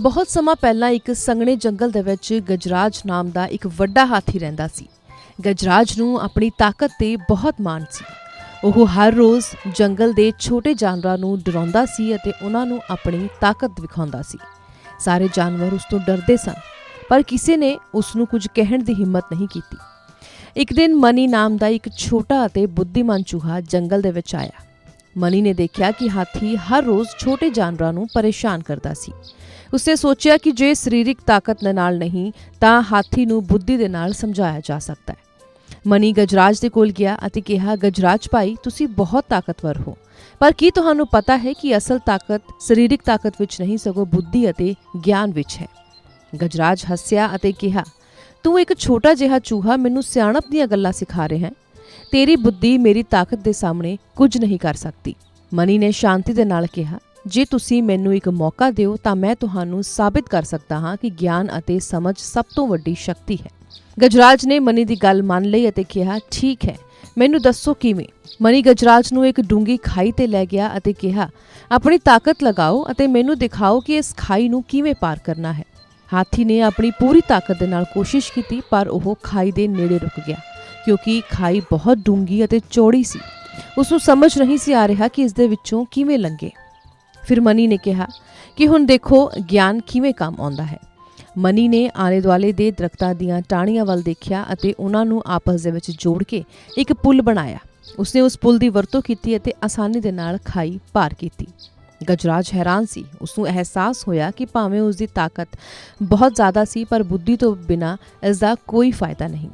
ਬਹੁਤ ਸਮਾਂ ਪਹਿਲਾਂ ਇੱਕ ਸੰਘਣੇ ਜੰਗਲ ਦੇ ਵਿੱਚ ਗਜਰਾਜ ਨਾਮ ਦਾ ਇੱਕ ਵੱਡਾ ਹਾਥੀ ਰਹਿੰਦਾ ਸੀ। ਗਜਰਾਜ ਨੂੰ ਆਪਣੀ ਤਾਕਤ ਤੇ ਬਹੁਤ ਮਾਣ ਸੀ। ਉਹ ਹਰ ਰੋਜ਼ ਜੰਗਲ ਦੇ ਛੋਟੇ ਜਾਨਵਰਾਂ ਨੂੰ ਡਰਾਉਂਦਾ ਸੀ ਅਤੇ ਉਹਨਾਂ ਨੂੰ ਆਪਣੀ ਤਾਕਤ ਵਿਖਾਉਂਦਾ ਸੀ। ਸਾਰੇ ਜਾਨਵਰ ਉਸ ਤੋਂ ਡਰਦੇ ਸਨ, ਪਰ ਕਿਸੇ ਨੇ ਉਸ ਨੂੰ ਕੁਝ ਕਹਿਣ ਦੀ ਹਿੰਮਤ ਨਹੀਂ ਕੀਤੀ। ਇੱਕ ਦਿਨ ਮਨੀ ਨਾਮ ਦਾ ਇੱਕ ਛੋਟਾ ਅਤੇ ਬੁੱਧੀਮਾਨ ਚੂਹਾ ਜੰਗਲ ਦੇ ਵਿੱਚ ਆਇਆ। ਮਨੀ ਨੇ ਦੇਖਿਆ ਕਿ ਹਾਥੀ ਹਰ ਰੋਜ਼ ਛੋਟੇ ਜਾਨਵਰਾਂ ਨੂੰ ਪਰੇਸ਼ਾਨ ਕਰਦਾ ਸੀ। ਉਸਨੇ ਸੋਚਿਆ ਕਿ ਜੇ ਸਰੀਰਕ ਤਾਕਤ ਦੇ ਨਾਲ ਨਹੀਂ, ਤਾਂ ਹਾਥੀ ਨੂੰ ਬੁੱਧੀ ਦੇ ਨਾਲ ਸਮਝਾਇਆ ਜਾ ਸਕਦਾ ਹੈ। ਮਨੀ ਗਜਰਾਜ ਦੇ ਕੋਲ ਗਿਆ ਅਤੇ ਕਿਹਾ, ਗਜਰਾਜ ਭਾਈ, ਤੁਸੀਂ ਬਹੁਤ ਤਾਕਤਵਰ ਹੋ। ਪਰ ਕੀ ਤੁਹਾਨੂੰ ਪਤਾ ਹੈ ਕਿ ਅਸਲ ਤਾਕਤ ਸਰੀਰਕ ਤਾਕਤ ਵਿੱਚ ਨਹੀਂ, ਸਗੋਂ ਬੁੱਧੀ ਅਤੇ ਗਿਆਨ ਵਿੱਚ ਹੈ? ਗਜਰਾਜ ਹੱਸਿਆ ਅਤੇ ਕਿਹਾ, ਤੂੰ ਇੱਕ ਛੋਟਾ ਜਿਹਾ ਚੂਹਾ ਮੈਨੂੰ ਸਿਆਣਪ ਦੀਆਂ ਗੱਲਾਂ ਸਿਖਾ ਰਿਹਾ ਹੈ। ਤੇਰੀ ਬੁੱਧੀ ਮੇਰੀ ਤਾਕਤ ਦੇ ਸਾਹਮਣੇ ਕੁਝ ਨਹੀਂ ਕਰ ਸਕਦੀ। ਮਨੀ ਨੇ ਸ਼ਾਂਤੀ ਦੇ ਨਾਲ ਕਿਹਾ, ਜੇ ਤੁਸੀਂ ਮੈਨੂੰ ਇੱਕ ਮੌਕਾ ਦਿਓ ਤਾਂ ਮੈਂ ਤੁਹਾਨੂੰ ਸਾਬਿਤ ਕਰ ਸਕਦਾ ਹਾਂ ਕਿ ਗਿਆਨ ਅਤੇ ਸਮਝ ਸਭ ਤੋਂ ਵੱਡੀ ਸ਼ਕਤੀ ਹੈ। ਗਜਰਾਜ ਨੇ ਮਨੀ ਦੀ ਗੱਲ ਮੰਨ ਲਈ ਅਤੇ ਕਿਹਾ, ਠੀਕ ਹੈ, ਮੈਨੂੰ ਦੱਸੋ ਕਿਵੇਂ? ਮਨੀ ਗਜਰਾਜ ਨੂੰ ਇੱਕ ਡੂੰਗੀ ਖਾਈ ਤੇ ਲੈ ਗਿਆ ਅਤੇ ਕਿਹਾ, ਆਪਣੀ ਤਾਕਤ ਲਗਾਓ ਅਤੇ ਮੈਨੂੰ ਦਿਖਾਓ ਕਿ ਇਸ ਖਾਈ ਨੂੰ ਕਿਵੇਂ ਪਾਰ ਕਰਨਾ ਹੈ। ਹਾਥੀ ਨੇ ਆਪਣੀ ਪੂਰੀ ਤਾਕਤ ਦੇ ਨਾਲ ਕੋਸ਼ਿਸ਼ ਕੀਤੀ, ਪਰ ਉਹ ਖਾਈ ਦੇ ਨੇੜੇ ਰੁਕ ਗਿਆ। ਕਿਉਂਕਿ ਖਾਈ ਬਹੁਤ ਡੂੰਗੀ ਅਤੇ ਚੌੜੀ ਸੀ। ਉਸ ਨੂੰ ਸਮਝ ਨਹੀਂ ਸੀ ਆ ਰਿਹਾ ਕਿ ਇਸ ਦੇ ਵਿੱਚੋਂ ਕਿਵੇਂ ਲੰਘੇ। ਫਿਰ ਮਨੀ ਨੇ ਕਿਹਾ ਕਿ ਹੁਣ ਦੇਖੋ ਗਿਆਨ ਕਿਵੇਂ ਕੰਮ ਆਉਂਦਾ ਹੈ। ਮਨੀ ਨੇ ਆਲੇ ਦੁਆਲੇ ਦੇ ਦਰਖਤਾਂ ਦੀਆਂ ਟਾਹਣੀਆਂ ਵੱਲ ਦੇਖਿਆ ਅਤੇ ਉਹਨਾਂ ਨੂੰ ਆਪਸ ਦੇ ਵਿੱਚ ਜੋੜ ਕੇ ਇੱਕ ਪੁਲ ਬਣਾਇਆ। ਉਸਨੇ ਉਸ ਪੁਲ ਦੀ ਵਰਤੋਂ ਕੀਤੀ ਅਤੇ ਆਸਾਨੀ ਦੇ ਨਾਲ ਖਾਈ ਪਾਰ ਕੀਤੀ। ਗਜਰਾਜ ਹੈਰਾਨ ਸੀ। ਉਸ ਨੂੰ ਅਹਿਸਾਸ ਹੋਇਆ ਕਿ ਭਾਵੇਂ ਉਸ ਦੀ ਤਾਕਤ ਬਹੁਤ ਜ਼ਿਆਦਾ ਸੀ, ਪਰ ਬੁੱਧੀ ਤੋਂ ਬਿਨਾ ਇਸ ਦਾ ਕੋਈ ਫਾਇਦਾ ਨਹੀਂ।